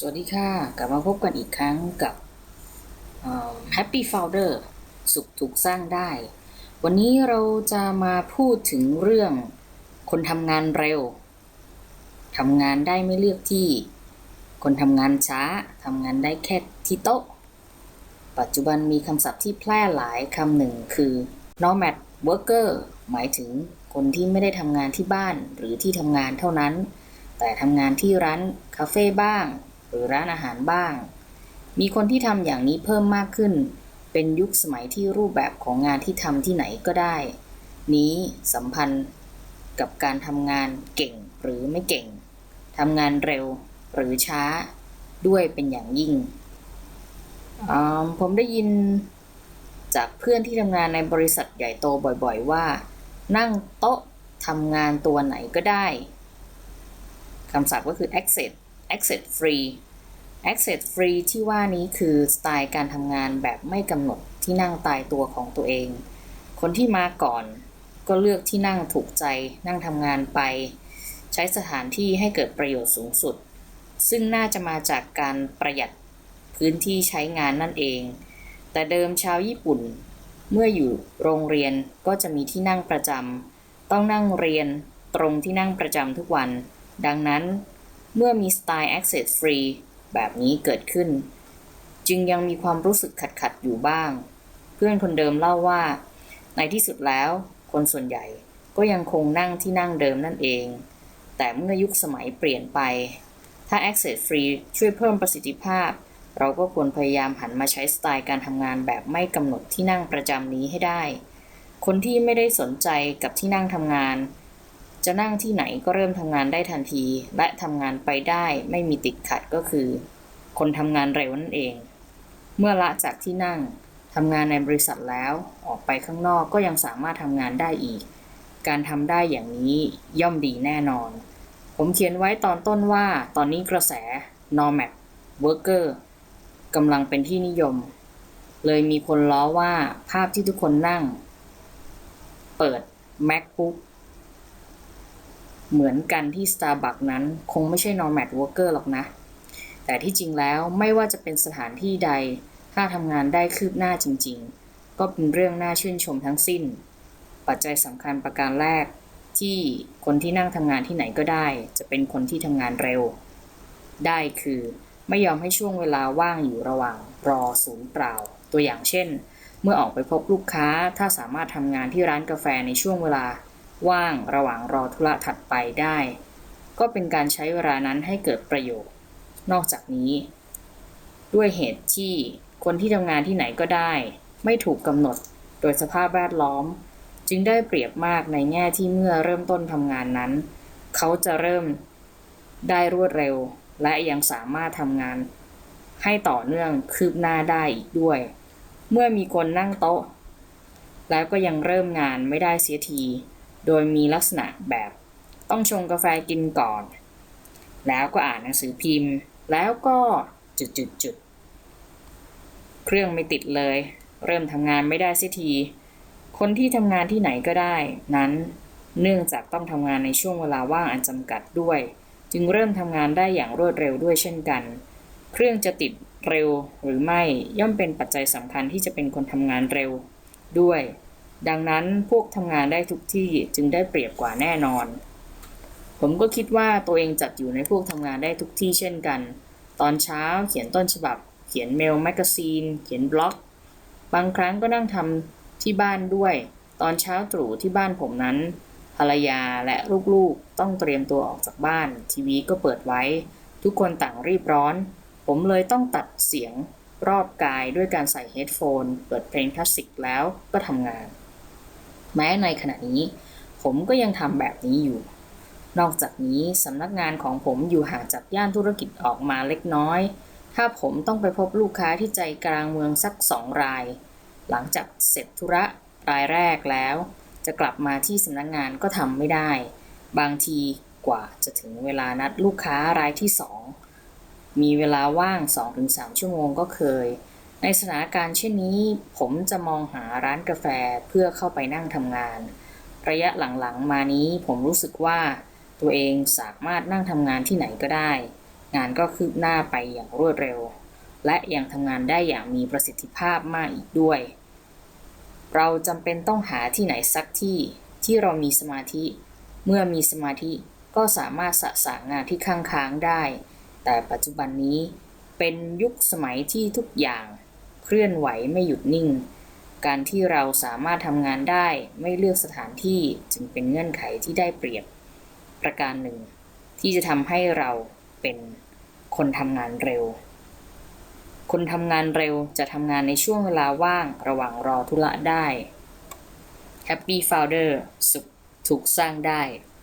สวัสดีค่ะ กลับมาพบกันอีกครั้งกับ Happy Founder สุขถูกสร้างได้ วันนี้เราจะมาพูดถึงเรื่องคนทำงานเร็วทำงานได้ไม่เลือกที่ คนทำงานช้าทำงานได้แค่ที่โต๊ะ ปัจจุบันมีคำศัพท์ที่แพร่หลายคำหนึ่งคือ nomad worker หมายถึงคนที่ไม่ได้ทำงานที่บ้านหรือที่ทำงานเท่านั้นแต่ทำงานที่ร้านคาเฟ่บ้าง หรือร้านอาหารบ้าง มีคนที่ทำอย่างนี้เพิ่มมากขึ้น เป็นยุคสมัยที่รูปแบบของงานที่ทำที่ไหนก็ได้ นี้สัมพันธ์กับการทำงานเก่งหรือไม่เก่งทำงานเร็วหรือช้าด้วยเป็นอย่างยิ่ง ผมได้ยินจากเพื่อนที่ทำงานในบริษัทใหญ่โตบ่อยๆว่า นั่งโต๊ะทำงานตัวไหนก็ได้คำศัพท์ก็คือ access access free access free ที่ว่านี้คือสไตล์การทำงานแบบไม่กำหนดที่นั่งตายตัวของตัวเอง คนที่มาก่อนก็เลือกที่นั่งถูกใจนั่งทำงานไป ใช้สถานที่ให้เกิดประโยชน์สูงสุด ซึ่งน่าจะมาจากการประหยัดพื้นที่ใช้งานนั่นเอง แต่เดิมชาวญี่ปุ่น เมื่ออยู่โรงเรียนก็จะมีที่นั่งประจำต้องนั่งเรียนตรงที่นั่งประจำทุกวัน ดังนั้น เมื่อมีสไตล์ access free แบบนี้เกิดขึ้น จึงยังมีความรู้สึกขัดขัดอยู่บ้าง เพื่อนคนเดิมเล่าว่า ในที่สุดแล้ว คนส่วนใหญ่ก็ยังคงนั่งที่นั่งเดิมนั่นเอง แต่เมื่อยุคสมัยเปลี่ยนไป ถ้า access free ช่วยเพิ่มประสิทธิภาพ เราก็ควรพยายามหันมาใช้สไตล์การทำงานแบบไม่กำหนดที่นั่งประจำนี้ให้ได้ คนที่ไม่ได้สนใจกับที่นั่งทำงาน จะนั่งที่ไหนก็เริ่มทำงานได้ทันที และทำงานไปได้ไม่มีติดขัดก็คือ คนทำงานเร็วนั่นเอง เมื่อละจากที่นั่งทำงานในบริษัทแล้วออกไปข้างนอกก็ยังสามารถทำงานได้อีก การทำได้อย่างนี้ย่อมดีแน่นอน ผมเขียนไว้ตอนต้นว่าตอนนี้กระแส nomad worker กำลังเป็นที่นิยม เลยมีคนล้อว่าภาพที่ทุกคนนั่ง เปิด macbook เหมือนกันที่ Starbucks นั้นคงไม่ใช่ nomad worker หรอกนะ แต่ที่จริงแล้วไม่ว่าจะเป็นสถานที่ใด ถ้าทำงานได้คืบหน้าจริง ๆ ก็เป็นเรื่องน่าชื่นชมทั้งสิ้น ปัจจัยสำคัญประการแรก ที่คนที่นั่งทำงานที่ไหนก็ได้ จะเป็นคนที่ทำงานเร็ว ได้คือไม่ยอมให้ช่วงเวลาว่างอยู่ระหว่างรอศูนย์เปล่า ตัวอย่างเช่น เมื่อออกไปพบลูกค้าถ้าสามารถทำงานที่ร้านกาแฟในช่วงเวลา ว่างระหว่างรอธุระถัดไปได้ ก็เป็นการใช้เวลานั้นให้เกิดประโยชน์ นอกจากนี้ ด้วยเหตุที่คนที่ทำงานที่ไหนก็ได้ ไม่ถูกกำหนดโดยสภาพแวดล้อม จึงได้เปรียบมากในแง่ที่เมื่อเริ่มต้นทำงานนั้น เขาจะเริ่มได้รวดเร็ว และยังสามารถทำงาน ให้ต่อเนื่องคืบหน้าได้อีกด้วย เมื่อมีคนนั่งโต๊ะ แล้วก็ยังเริ่มงานไม่ได้เสียที โดยมีลักษณะแบบต้องชงกาแฟกินก่อน แล้วก็อ่านหนังสือพิมพ์ แล้วก็จุดจุดจุดๆเครื่องไม่ติดเลย เริ่มทำงานไม่ได้เสียที คนที่ทำงานที่ไหนก็ได้ นั้นเนื่องจากต้องทำงานในช่วงเวลาว่างอันจำกัดด้วย จึงเริ่มทำงานได้อย่างรวดเร็วด้วยเช่นกัน เครื่องจะติดเร็วหรือไม่ย่อมเป็นปัจจัยสำคัญที่จะเป็นคนทำงานเร็วด้วย ดังนั้นพวกทำงานได้ทุกที่จึงได้เปรียบกว่าแน่นอน ผมก็คิดว่าตัวเองจัดอยู่ในพวกทำงานได้ทุกที่เช่นกัน ตอนเช้าเขียนต้นฉบับ เขียนเมลแมกกาซีน เขียนบล็อก บางครั้งก็นั่งทำที่บ้านด้วย ตอนเช้าตรู่ที่บ้านผมนั้น ภรรยาและลูกๆต้องเตรียมตัวออกจากบ้าน ทีวีก็เปิดไว้ ทุกคนต่างรีบร้อน ผมเลยต้องตัดเสียงรอบกายด้วยการใส่เฮดโฟน เปิดเพลงคลาสสิกแล้วก็ทำงาน แม้ในขณะนี้ ผมก็ยังทำแบบนี้อยู่ นอกจากนี้สำนักงานของผมอยู่ห่างจากย่านธุรกิจออกมาเล็กน้อย ถ้าผมต้องไปพบลูกค้าที่ใจกลางเมืองสักสองราย หลังจากเสร็จธุระรายแรกแล้ว จะกลับมาที่สำนักงานก็ทำไม่ได้ บางทีกว่าจะถึงเวลานัดลูกค้ารายที่สองมีเวลาว่าง 2-3 ชั่วโมงก็เคย ในสถานการณ์เช่นนี้ ผมจะมองหาร้านกาแฟเพื่อเข้าไปนั่งทำงาน ระยะหลังๆ มานี้ผมรู้สึกว่า ตัวเองสามารถนั่งทำงานที่ไหนก็ได้ งานก็คืบหน้าไปอย่างรวดเร็ว และยังทำงานได้อย่างมีประสิทธิภาพมากอีกด้วย เราจำเป็นต้องหาที่ไหนสักที่ที่เรามีสมาธิ เมื่อมีสมาธิก็สามารถสะสางงานที่ค้างค้างได้ แต่ปัจจุบันนี้เป็นยุคสมัยที่ทุกอย่าง เคลื่อนไหวไม่หยุดนิ่ง การที่เราสามารถทำงานได้ไม่เลือกสถานที่จึงเป็นเงื่อนไขที่ได้เปรียบ ประการหนึ่ง ที่จะทำให้เราเป็นคนทำงานเร็ว คนทำงานเร็วจะทำงานในช่วงเวลาว่างระหว่างรอธุระได้ Happy Founder สุขถูกสร้างได้